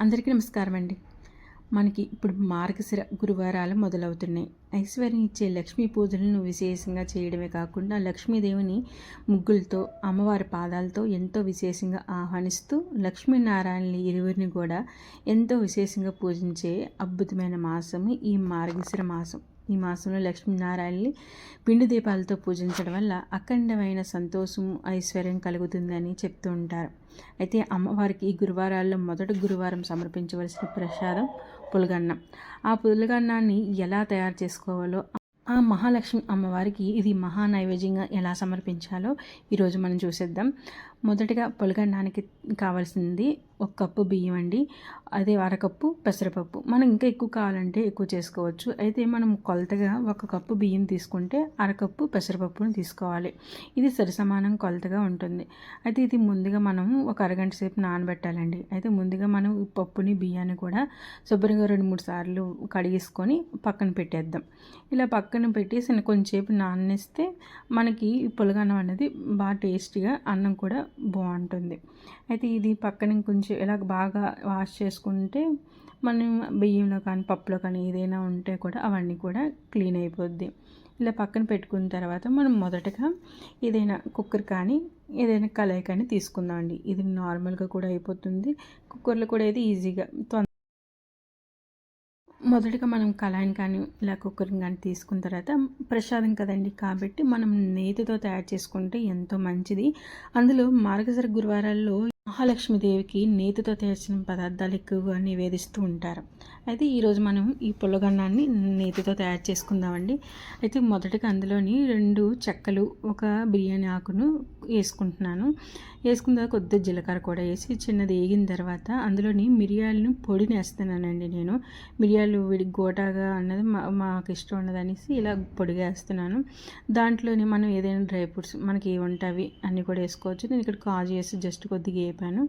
అందరికీ నమస్కారం అండి మనకి ఇప్పుడు మార్గశిర గురువారాలు మొదలవుతున్నాయి. ఐశ్వర్యం ఇచ్చే లక్ష్మీ పూజలను విశేషంగా చేయడమే కాకుండా లక్ష్మీదేవిని ముగ్గులతో అమ్మవారి పాదాలతో ఎంతో విశేషంగా ఆహ్వానిస్తూ లక్ష్మీనారాయణ ఇరువురిని కూడా ఎంతో విశేషంగా పూజించే అద్భుతమైన మాసము ఈ మార్గశిర మాసం. ఈ మాసంలో లక్ష్మీనారాయణని పిండి దీపాలతో పూజించడం వల్ల అఖండమైన సంతోషం ఐశ్వర్యం కలుగుతుందని చెప్తూ ఉంటారు. అయితే అమ్మవారికి ఈ గురువారాల్లో మొదటి గురువారం సమర్పించవలసిన ప్రసాదం పులగన్నం. ఆ పులగన్నాన్ని ఎలా తయారు చేసుకోవాలో ఆ మహాలక్ష్మి అమ్మవారికి ఇది మహా నైవేద్యంగా ఎలా సమర్పించాలో ఈరోజు మనం చూసేద్దాం. మొదటిగా పొలగన్నానికి కావాల్సింది ఒక కప్పు బియ్యం అండి. అదే అరకప్పు పెసరపప్పు. మనం ఇంకా ఎక్కువ కావాలంటే ఎక్కువ చేసుకోవచ్చు. అయితే మనం కొలతగా ఒక కప్పు బియ్యం తీసుకుంటే అరకప్పు పెసరపప్పును తీసుకోవాలి. ఇది సరిసమానం కొలతగా ఉంటుంది. అయితే ఇది ముందుగా మనం ఒక అరగంట సేపు నానబెట్టాలండి. అయితే ముందుగా మనం పప్పుని బియ్యాన్ని కూడా శుభ్రంగా రెండు మూడు సార్లు కడిగేసుకొని పక్కన పెట్టేద్దాం. ఇలా పక్కన పెట్టేసి కొంచెంసేపు నానేస్తే మనకి పులగన్నం అనేది బాగా టేస్టీగా అన్నం కూడా బాగుంటుంది. అయితే ఇది పక్కన కొంచెం ఇలా బాగా వాష్ చేసుకుంటే మనం బియ్యంలో కానీ పప్పులో కానీ ఏదైనా ఉంటే కూడా అవన్నీ కూడా క్లీన్ అయిపోద్ది. ఇలా పక్కన పెట్టుకున్న తర్వాత మనం మొదటగా ఏదైనా కుక్కర్ కానీ ఏదైనా కళాయి కానీ తీసుకుందామండి. ఇది నార్మల్గా కూడా అయిపోతుంది. కుక్కర్లో కూడా అయితే ఈజీగా మొదటిగా మనం కళాయిని కానీ ఇలా కుక్కర్ని కానీ తీసుకున్న తర్వాత ప్రసాదం కదండి. కాబట్టి మనం నేతితో తయారు చేసుకుంటే ఎంతో మంచిది. అందులో మార్గశర గురువారాల్లో మహాలక్ష్మీదేవికి నేతితో తయారు చేసిన పదార్థాలు ఎక్కువగా నివేదిస్తూ ఉంటారు. అయితే ఈరోజు మనం ఈ పుల్లగన్నాన్ని నేతితో తయారు చేసుకుందామండి. అయితే మొదటగా అందులోని రెండు చెక్కలు ఒక బిర్యానీ ఆకును వేసుకుంటున్నాను. వేసుకున్న తర్వాత కొద్దిగా జీలకర్ర కూడా వేసి చిన్నది వేగిన తర్వాత అందులోని మిరియాలను పొడిని వేస్తున్నానండి నేను. మిరియాలు విడి గోటాగా అన్నది మా మాకు ఇష్టం ఉన్నదనేసి ఇలా పొడిగా వేస్తున్నాను. దాంట్లోనే మనం ఏదైనా డ్రై ఫ్రూట్స్ మనకి ఏ ఉంటావి అన్నీ కూడా వేసుకోవచ్చు. నేను ఇక్కడ కాజు వేసి జస్ట్ కొద్దిగా వేపాను.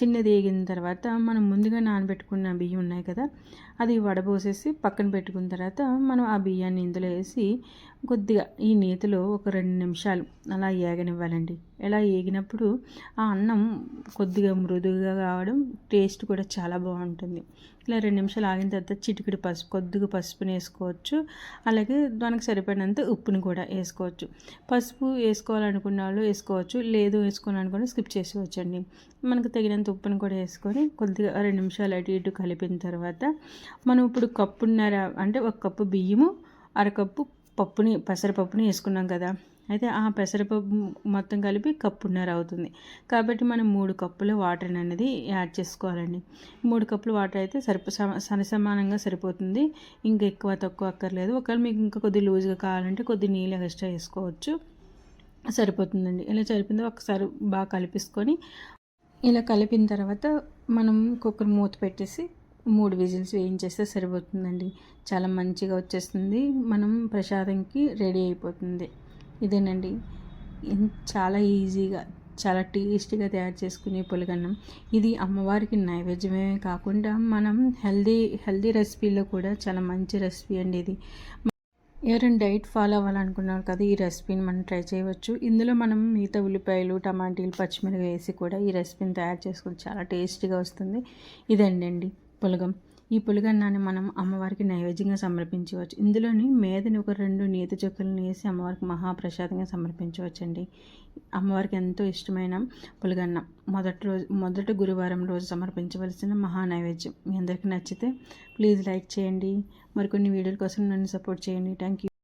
చిన్నది వేగిన తర్వాత మనం ముందుగా నానబెట్టుకున్న బియ్యం ఉన్నాయి కదా అది వడబోసేసి పక్కన పెట్టుకున్న తర్వాత మనం ఆ బియ్యాన్ని ఇందులో వేసి కొద్దిగా ఈ నేతిలో ఒక రెండు నిమిషాలు అలా ఏగనివ్వాలండి. ఇలా ఏగినప్పుడు ఆ అన్నం కొద్దిగా మృదువుగా కావడం టేస్ట్ కూడా చాలా బాగుంటుంది. ఇలా రెండు నిమిషాలు ఆగిన తర్వాత చిటికిడి పసుపు కొద్దిగా పసుపుని వేసుకోవచ్చు. అలాగే దానికి సరిపడినంత ఉప్పుని కూడా వేసుకోవచ్చు. పసుపు వేసుకోవాలనుకున్న వాళ్ళు వేసుకోవచ్చు లేదు వేసుకోవాలనుకుని స్కిప్ చేసుకోవచ్చండి మనకు తగినంత ఉప్పుని కూడా వేసుకొని కొద్దిగా రెండు నిమిషాలు అటు ఇటు కలిపిన తర్వాత మనం ఇప్పుడు కప్పున్నర అంటే ఒక కప్పు బియ్యము అరకప్పు పప్పుని పెసరపప్పుని వేసుకున్నాం కదా. అయితే ఆ పెసరపప్పు మొత్తం కలిపి కప్పున్నర అవుతుంది. కాబట్టి మనం మూడు కప్పుల వాటర్ అనేది యాడ్ చేసుకోవాలండి. మూడు కప్పులు వాటర్ అయితే సరిపో సమానంగా సరిపోతుంది. ఇంకా ఎక్కువ తక్కువ అక్కర్లేదు. ఒకవేళ మీకు ఇంకా కొద్ది లూజ్గా కావాలంటే కొద్ది నీళ్ళు ఎక్స్ట్రా వేసుకోవచ్చు. సరిపోతుందండి. ఇలా సరిపోయిందో. ఒకసారి బాగా కలిపేసుకొని ఇలా కలిపిన తర్వాత మనం కుక్కర్ మూత పెట్టేసి మూడు విజిల్స్ వేయించేస్తే సరిపోతుందండి. చాలా మంచిగా వచ్చేస్తుంది. మనం ప్రసాదంకి రెడీ అయిపోతుంది. ఇదేనండి. చాలా ఈజీగా చాలా టేస్టీగా తయారు చేసుకునే పులగన్నం. ఇది అమ్మవారికి నైవేద్యమే కాకుండా మనం హెల్దీ హెల్దీ రెసిపీలో కూడా చాలా మంచి రెసిపీ అండి ఇది. ఎవరైనా డైట్ ఫాలో అవ్వాలనుకున్నారు కదా ఈ రెసిపీని మనం ట్రై చేయవచ్చు. ఇందులో మనం మిగతా ఉల్లిపాయలు టమాటీలు పచ్చిమిరపకాయ వేసి కూడా ఈ రెసిపీని తయారు చేసుకుని చాలా టేస్టీగా వస్తుంది. ఇదండి అండి. పులగం. ఈ పులగన్నాన్ని మనం అమ్మవారికి నైవేద్యంగా సమర్పించవచ్చు. ఇందులోని మేదని ఒక రెండు నేతి చుక్కలను వేసి అమ్మవారికి మహాప్రసాదంగా సమర్పించవచ్చండి. అమ్మవారికి ఎంతో ఇష్టమైన పులిగన్నం. మొదటి రోజు మొదటి గురువారం రోజు సమర్పించవలసిన మహా నైవేద్యం మీ అందరికీ నచ్చితే ప్లీజ్ లైక్ చేయండి. మరికొన్ని వీడియోల కోసం నన్ను సపోర్ట్ చేయండి. Thank you